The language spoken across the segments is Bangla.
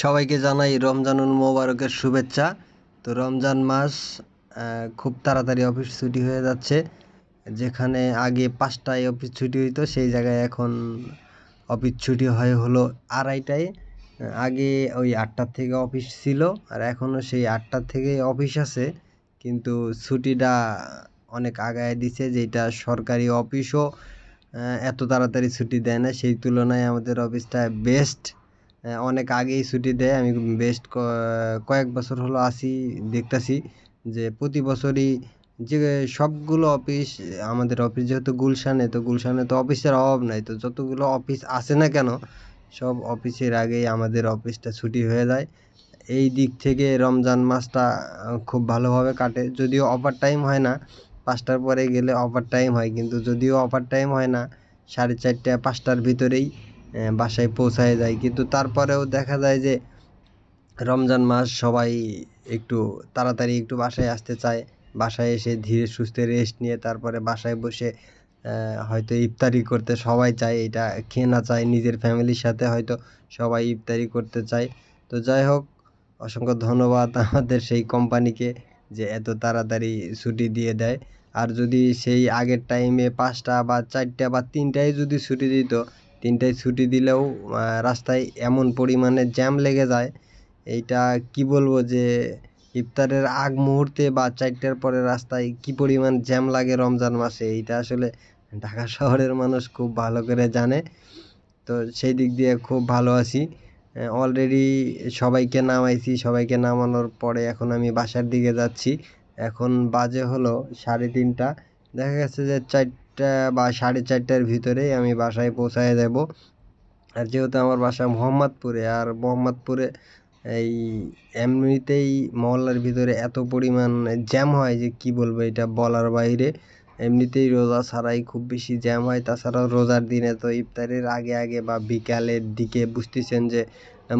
সবাইকে জানাই রমজানুল মোবারকের শুভেচ্ছা। তো রমজান মাস খুব তাড়াতাড়ি অফিস ছুটি হয়ে যাচ্ছে। যেখানে আগে পাঁচটায় অফিস ছুটি হইতো, সেই জায়গায় এখন অফিস ছুটি হয় হলো আড়াইটায়। আগে ওই আটটার থেকে অফিস ছিল, আর এখনও সেই আটটার থেকে অফিস আছে। কিন্তু ছুটিটা অনেক আগায় দিছে যেটা সরকারি অফিসও এত তাড়াতাড়ি ছুটি দেয় না। সেই তুলনায় আমাদের অফিসটা বেস্ট অনেক আগেই ছুটি দেয়। আমি বেস্ট কয়েক বছর হলো আসি, দেখতাছি যে প্রতি বছরই যে সবগুলো অফিস, আমাদের অফিস যেহেতু গুলশানে, তো গুলশানে তো অফিসের অভাব নাই। তো যতগুলো অফিস আছে না কেন, সব অফিসের আগেই আমাদের অফিসটা ছুটি হয়ে যায়। এই দিক থেকে রমজান মাসটা খুব ভালোভাবে কাটে। যদিও ওভার টাইম হয় না, পাঁচটার পরে গেলে ওভার টাইম হয়। কিন্তু যদিও ওভার টাইম হয় না, সাড়ে চারটা, পাঁচটার ভিতরেই বাসায় পৌঁছায় যায়। কিন্তু তারপরেও দেখা যায় যে রমজান মাস সবাই একটু তাড়াতাড়ি একটু বাসায় আসতে চায়। বাসায় এসে ধীরে সুস্থে রেস্ট নিয়ে তারপরে বাসায় বসে হয়তো ইফতারি করতে সবাই চায়। এটা খেয়ে না চায়, নিজের ফ্যামিলির সাথে হয়তো সবাই ইফতারি করতে চায়। তো যাই হোক, অসংখ্য ধন্যবাদ আমাদের সেই কোম্পানিকে যে এত তাড়াতাড়ি ছুটি দিয়ে দেয়। আর যদি সেই আগের টাইমে পাঁচটা বা চারটা বা তিনটায় যদি ছুটি দিত তিনটায় ছুটি দিলেও রাস্তায় এমন পরিমাণে জ্যাম লেগে যায়। এইটা কি বলব যে, ইফতারের আগ মুহূর্তে বা চারটার পরে রাস্তায় কি পরিমাণ জ্যাম লাগে রমজান মাসে, এইটা আসলে ঢাকা শহরের মানুষ খুব ভালো করে জানে। তো সেই দিক দিয়ে খুব ভালো আছি। অলরেডি সবাইকে নামাইছি, সবাইকে নামানোর পরে এখন আমি বাসার দিকে যাচ্ছি। এখন বাজে হলো সাড়ে তিনটা। দেখা গেছে যে চারটা বা সাড়ে চারটার ভিতরেই আমি বাসায় পৌঁছায় যাব আর যেহেতু আমার বাসা মোহাম্মদপুরে, আর মোহাম্মদপুরে এই এমনিতেই মহল্লার ভিতরে এত পরিমাণ জ্যাম হয় যে কি বলব এটা বলার বাইরে। এমনিতেই রোজা ছাড়াই খুব বেশি জ্যাম হয়। তাছাড়াও রোজার দিনে তো ইফতারের আগে আগে বা বিকালের দিকে বুঝতেছেন যে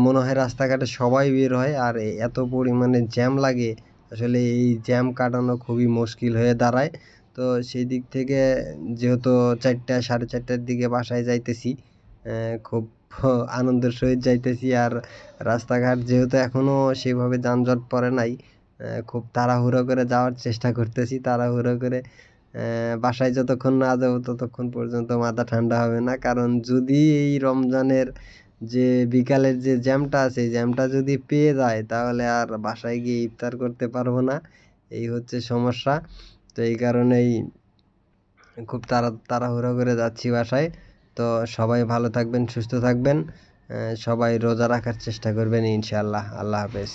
মনে হয় রাস্তাঘাটে সবাই বের হয় আর এত পরিমাণে জ্যাম লাগে। আসলে এই জ্যাম কাটানো খুবই মুশকিল হয়ে দাঁড়ায়। তো সেই দিক থেকে যেহেতু চারটা, সাড়ে চারটার দিকে বাসায় যাইতেছি খুব আনন্দের সহিত যাইতেছি। আর রাস্তাঘাট যেহেতু এখনও সেভাবে যানজট পড়ে নাই খুব তাড়াহুড়ো করে যাওয়ার চেষ্টা করতেছি। তাড়াহুড়ো করে বাসায় যতক্ষণ না যাব ততক্ষণ পর্যন্ত মাথা ঠান্ডা হবে না। কারণ যদি এই রমজানের যে বিকালের যে জ্যামটা আছে জ্যামটা যদি পেয়ে যায়, তাহলে আর বাসায় গিয়ে ইফতার করতে পারব না। এই হচ্ছে সমস্যা। তো এই কারণেই খুব তাড়া, তাড়াহুড়ো করে যাচ্ছি বাসায়। তো সবাই ভালো থাকবেন, সুস্থ থাকবেন। সবাই রোজা রাখার চেষ্টা করবেন ইনশাআল্লাহ। আল্লাহ হাফেজ।